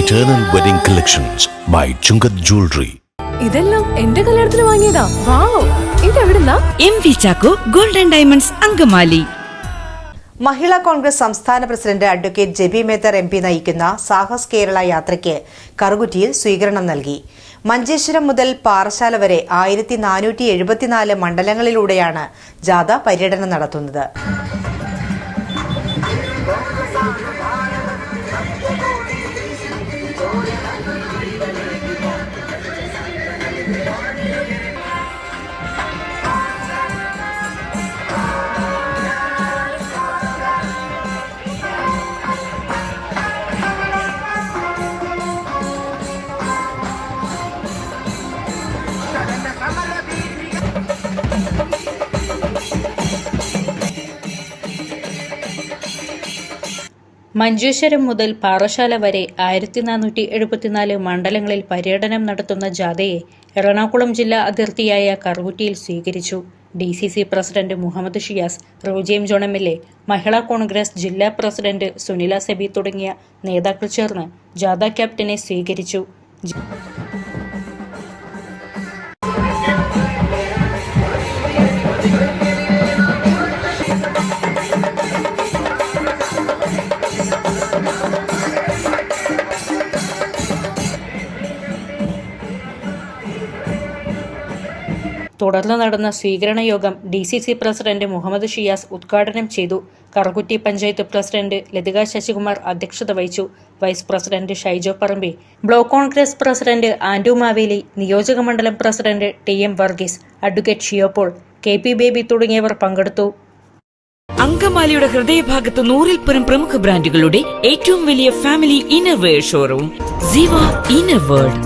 Eternal wedding collections by Chungath jewellery ഇതെല്ലാം എന്റെ കല്യാണത്തിന് വാങ്ങിയതാ. Wow ഇതെവിടുന്നാ? M V Chacko golden diamonds Angamaly. Mahila Congress സംസ്ഥാന president advocate Jebi Mather M P നയിക്കുന്ന സാഹസ് കേരള യാത്രയ്ക്ക് കറുകുറ്റിയിൽ സ്വീകരണം നൽകി. മഞ്ചേശ്വരം മുതൽ പാറശാല വരെ ആയിരത്തി നാനൂറ്റി എഴുപത്തിനാല് മണ്ഡലങ്ങളിലൂടെയാണ് ജാഥ പര്യടനം നടത്തുന്നത്. മഞ്ചേശ്വരം മുതൽ പാറശാല വരെ ആയിരത്തി നാനൂറ്റി എഴുപത്തിനാല് മണ്ഡലങ്ങളിൽ പര്യടനം നടത്തുന്ന ജാഥയെ എറണാകുളം ജില്ലാ അതിർത്തിയായ കറുകുറ്റിയിൽ സ്വീകരിച്ചു. D C C president Muhammad Shiyas Roji M John M L A Mahila Congress ജില്ലാ പ്രസിഡന്റ് സുനില സെബി തുടങ്ങിയ നേതാക്കൾ ചേർന്ന് ജാഥ ക്യാപ്റ്റനെ സ്വീകരിച്ചു. തുടർന്ന് നടന്ന സ്വീകരണ യോഗം D C C president Muhammad Shiyas ഉദ്ഘാടനം ചെയ്തു. കറുകുറ്റി പഞ്ചായത്ത് പ്രസിഡന്റ് ലതിക ശശികുമാർ അധ്യക്ഷത വഹിച്ചു. Vice president Shaijo Parambi block Congress president Andu Maveli നിയോജക മണ്ഡലം president T M Varghese advocate Shiyopaul K P Baby തുടങ്ങിയവർ പങ്കെടുത്തു. അങ്കമാലിയുടെ ഹൃദയഭാഗത്ത് നൂറിൽ പരം പ്രമുഖ ബ്രാൻഡുകളുടെ ഏറ്റവും വലിയ family innerwear showroom Siva inner world